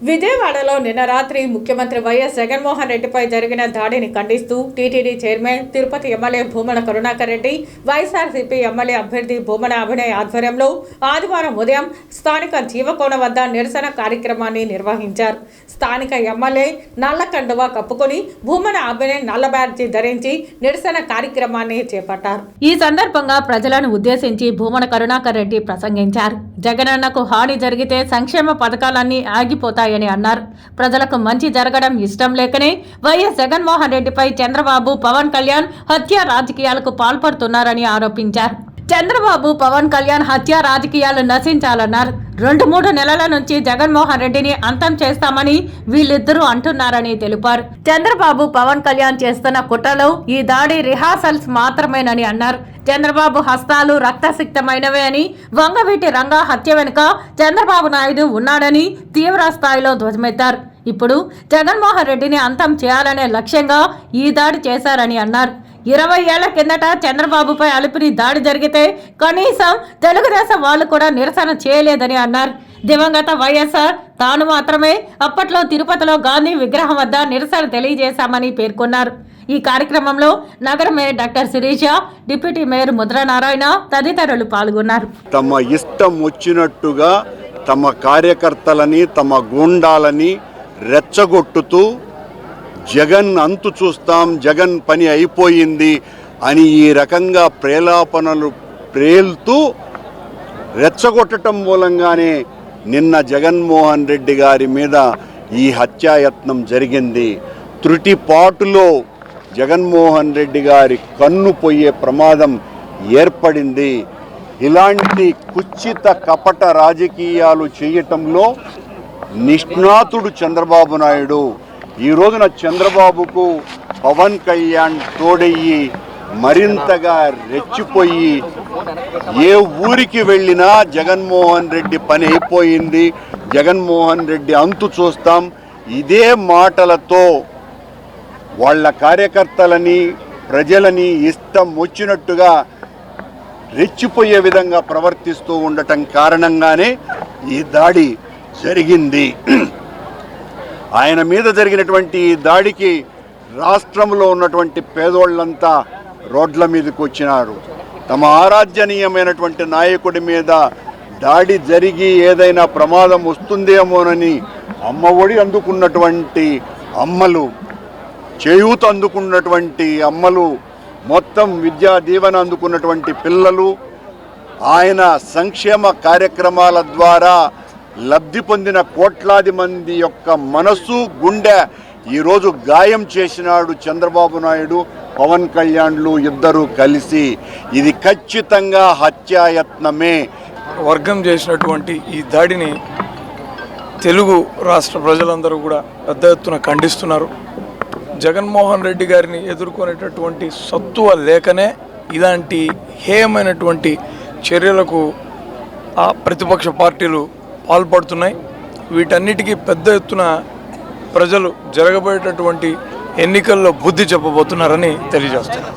విజయవాడలో నిన్న రాత్రి ముఖ్యమంత్రి వైఎస్ జగన్మోహన్ రెడ్డిపై జరిగిన దాడిని ఖండిస్తూ TTD chairman Tirupati MLA Bhumana Karunakar Reddy YSRCP MLA అభ్యర్థి భూమన అభినయ్ ఆధ్వర్యంలో ఆదివారం ఉదయం స్థానిక జీవకోణ వద్ద నిరసన కార్యక్రమాన్ని నిర్వహించారు. స్థానిక ఎమ్మెల్యే నల్ల కండువా కప్పుకొని భూమన అభినయ్ నల్ల బ్యాడ్జీ ధరించి నిరసన కార్యక్రమాన్ని చేపట్టారు. ఈ సందర్భంగా ప్రజలను ఉద్దేశించి భూమన కరుణాకర్ రెడ్డి ప్రసంగించారు. జగనన్నకు హాని జరిగితే సంక్షేమ పథకాలన్నీ ఉంటాయని అన్నారు. ప్రజలకు మంచి జరగడం ఇష్టం లేకనే వైఎస్ జగన్మోహన్ రెడ్డిపై చంద్రబాబు పవన్ కళ్యాణ్ హత్య రాజకీయాలకు పాల్పడుతున్నారని ఆరోపించారు. చంద్రబాబు పవన్ కళ్యాణ్ హత్య రాజకీయాలు నశించాలన్నారు. రెండు మూడు నెలల నుంచి జగన్మోహన్ రెడ్డిని అంతం చేస్తామని వీళ్ళిద్దరూ అంటున్నారని తెలిపారు. చంద్రబాబు పవన్ కళ్యాణ్ చేస్తున్న కుట్రలో ఈ దాడి రిహార్సల్స్ మాత్రమేనని అన్నారు. చంద్రబాబు హస్తాలు రక్తసిక్తమైనవే అని వంగవీటి రంగా హత్య వెనుక చంద్రబాబు నాయుడు ఉన్నాడని తీవ్ర స్థాయిలో ధ్వజమెత్తారు. ఇప్పుడు జగన్మోహన్ రెడ్డిని అంతం చేయాలనే లక్ష్యంగా ఈ దాడి చేశారని అన్నారు. ఇరవై ఏళ్ళ కిందట చంద్రబాబుపై అలుపుని దాడి జరిగితే కనీసం తెలుగుదేశం వాళ్ళు కూడా నిరసన చేయలేదని అన్నారు. దివంగత వైఎస్ఆర్ తాను మాత్రమే అప్పట్లో తిరుపతిలో గాంధీ విగ్రహం వద్ద నిరసన తెలియజేశామని పేర్కొన్నారు. ఈ కార్యక్రమంలో నగర mayor doctor Sirisha deputy mayor Mudranarayana తదితరులు పాల్గొన్నారు. తమ ఇష్టం వచ్చినట్టుగా తమ కార్యకర్తలని తమ గుండాలని రెచ్చగొట్టుతూ జగన్ అంతు చూస్తాం జగన్ పని అయిపోయింది అని ఈ రకంగా ప్రేలాపనలు ప్రేల్తూ రెచ్చగొట్టడం మూలంగానే నిన్న జగన్మోహన్ రెడ్డి గారి మీద ఈ హత్యాయత్నం జరిగింది. త్రుటిపాటులో జగన్మోహన్ రెడ్డి గారి కన్ను పోయే ప్రమాదం ఏర్పడింది. ఇలాంటి కుచ్చిత కపట రాజకీయాలు చేయటంలో నిష్ణాతుడు చంద్రబాబు నాయుడు ఈ రోజున చంద్రబాబుకు పవన్ కళ్యాణ్ తోడయ్యి మరింతగా రెచ్చిపోయి ఏ ఊరికి వెళ్ళినా జగన్మోహన్ రెడ్డి పని అయిపోయింది. జగన్మోహన్ రెడ్డి అంతు చూస్తాం. ఇదే మాటలతో వాళ్ళ కార్యకర్తలని ప్రజలని ఇష్టం వచ్చినట్టుగా రెచ్చిపోయే విధంగా ప్రవర్తిస్తూ ఉండటం కారణంగానే ఈ దాడి జరిగింది. ఆయన మీద జరిగినటువంటి దాడికి రాష్ట్రంలో ఉన్నటువంటి పేదోళ్ళంతా రోడ్ల మీదకి వచ్చినారు. తమ ఆరాధ్యనీయమైనటువంటి నాయకుడి మీద దాడి జరిగి ఏదైనా ప్రమాదం వస్తుందేమోనని అమ్మ ఒడి అందుకున్నటువంటి అమ్మలు చేయూత అందుకున్నటువంటి అమ్మలు మొత్తం విద్యా దీవెన అందుకున్నటువంటి పిల్లలు ఆయన సంక్షేమ కార్యక్రమాల ద్వారా లబ్ధి పొందిన కోట్లాది మంది యొక్క మనస్సు గుండె ఈరోజు గాయం చేసినాడు చంద్రబాబు నాయుడు పవన్ కళ్యాణ్లు ఇద్దరూ కలిసి. ఇది ఖచ్చితంగా హత్యాయత్నమే. వర్గం చేసినటువంటి ఈ దాడిని తెలుగు రాష్ట్ర ప్రజలందరూ కూడా పెద్ద ఎత్తున ఖండిస్తున్నారు. జగన్మోహన్ రెడ్డి గారిని ఎదుర్కొనేటటువంటి సత్తువ లేకనే ఇలాంటి హేయమైనటువంటి చర్యలకు ఆ ప్రతిపక్ష పార్టీలు పాల్పడుతున్నాయి. వీటన్నిటికీ పెద్ద ఎత్తున ప్రజలు జరగబోయేటటువంటి ఎన్నికల్లో బుద్ధి చెప్పబోతున్నారని తెలియజేస్తున్నారు